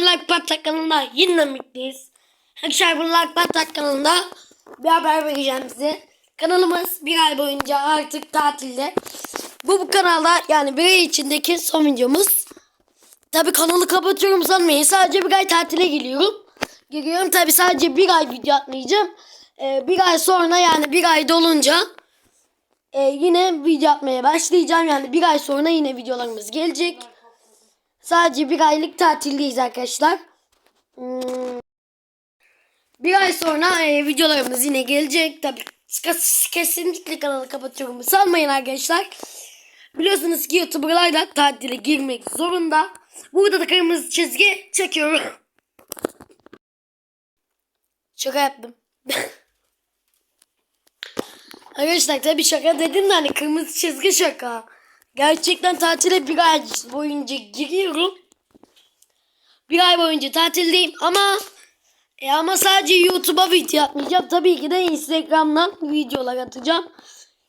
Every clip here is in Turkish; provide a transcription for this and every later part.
Like Patlak kanalında yine birlikteyiz. Arkadaşlar bu Like Patlak kanalında bir haber vereceğim size. Kanalımız bir ay boyunca artık tatilde. Bu, bu kanalda yani bir ay içindeki son videomuz. Tabi kanalı kapatıyorum sanmayın. Sadece bir ay tatile geliyorum. Giriyorum tabi sadece bir ay video atmayacağım. Ee, bir ay sonra yani bir ay dolunca e, yine video atmaya başlayacağım. Yani bir ay sonra yine videolarımız gelecek. Sadece bir aylık tatildeyiz arkadaşlar. Hmm. Bir ay sonra e, videolarımız yine gelecek. Tabii kes- kesinlikle kanalı kapatıyorum. Sanmayın arkadaşlar. Biliyorsunuz ki YouTuber'lar da tatile girmek zorunda. Burada da kırmızı çizgi çekiyorum. Şaka yaptım. Arkadaşlar tabii şaka dedim de hani kırmızı çizgi şaka. Gerçekten tatile bir ay boyunca giriyorum. Bir ay boyunca tatildeyim ama e ama sadece YouTube'a video atmayacağım. Tabii ki de Instagram'dan videolar atacağım.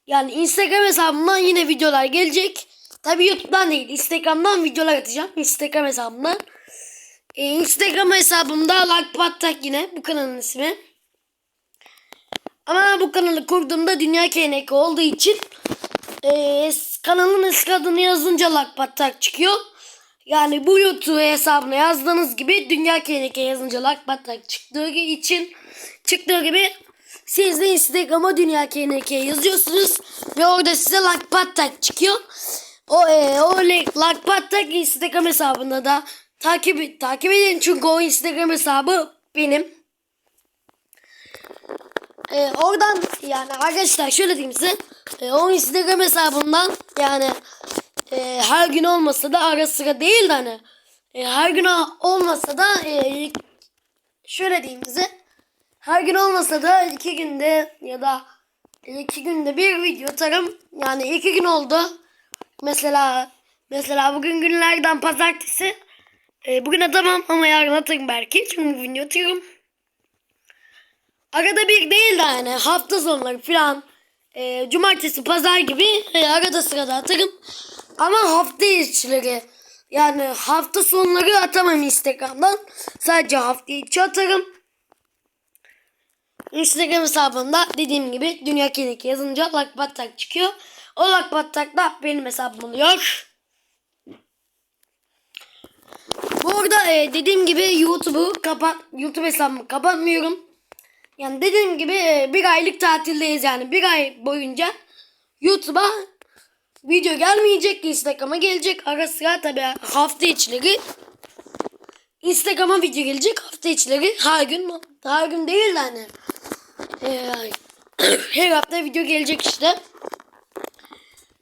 Yani Instagram hesabımdan yine videolar gelecek. Tabii YouTube'dan değil. Instagram'dan videolar atacağım. Instagram hesabımdan. E, Instagram hesabımda like pattak yine. Bu kanalın ismi. Ama bu kanalı kurduğumda Dünya KNK olduğu için e, kanalın eski adını yazınca Lakpatak çıkıyor. Yani bu YouTube hesabına yazdığınız gibi Dünya KNK yazınca Lakpatak çıktığı için çıktığı gibi siz de Instagram'a Dünya KNK yazıyorsunuz ve orada size Lakpatak çıkıyor. O e, o Lakpatak Instagram hesabında da takip takip edin çünkü o Instagram hesabı benim. Ee, oradan yani arkadaşlar şöyle diyeyim size. Ee, o Instagram hesabından yani e, her gün olmasa da ara sıra değil de hani e, her gün olmasa da e, şöyle diyeyim size. Her gün olmasa da iki günde ya da iki günde bir video atarım. Yani iki gün oldu. Mesela mesela bugün günlerden pazartesi. E, bugün atamam ama yarın atarım belki. Çünkü bu video atıyorum. Arada bir değil de yani hafta sonları falan e, cumartesi pazar gibi e, arada sırada atarım. Ama hafta içleri yani hafta sonları atamam Instagram'dan. Sadece hafta içi atarım. Instagram hesabımda dediğim gibi Dünya Kenek yazınca Lakbatak çıkıyor. O Lakbatak da benim hesabım oluyor. Bu arada e, dediğim gibi YouTube'u kapat YouTube hesabımı kapatmıyorum. Yani dediğim gibi e, bir aylık tatildeyiz yani. Bir ay boyunca YouTube'a video gelmeyecek. Instagram'a gelecek. Ara sıra tabi hafta içleri Instagram'a video gelecek. Hafta içleri her gün her gün değil de hani. E, her hafta video gelecek işte.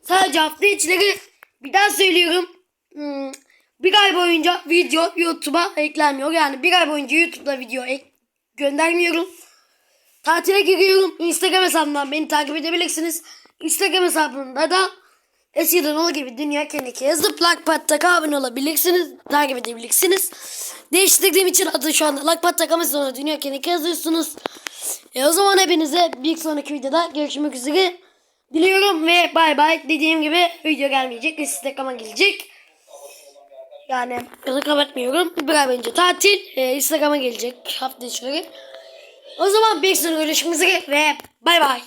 Sadece hafta içleri bir daha söylüyorum. Hmm, bir ay boyunca video YouTube'a eklenmiyor. Yani bir ay boyunca YouTube'da video ek göndermiyorum. Tatile giriyorum. Instagram hesabımdan beni takip edebilirsiniz. Instagram hesabımda da eskiden olduğu gibi Dünya Kendiki yazıp Lakpat'ta abone olabilirsiniz. Takip edebilirsiniz. Değiştirdiğim için adı şu anda Lakpat'ta ama sonra Dünya Kendiki yazıyorsunuz. E o zaman hepinize bir sonraki videoda görüşmek üzere. Diliyorum ve bay bay. Dediğim gibi video gelmeyecek. Instagram'a gelecek. Yani kapatmıyorum. Bir ay boyunca tatil. E, Instagram'a gelecek hafta içleri. O zaman bir sonraki görüşmek üzere ve bay bay.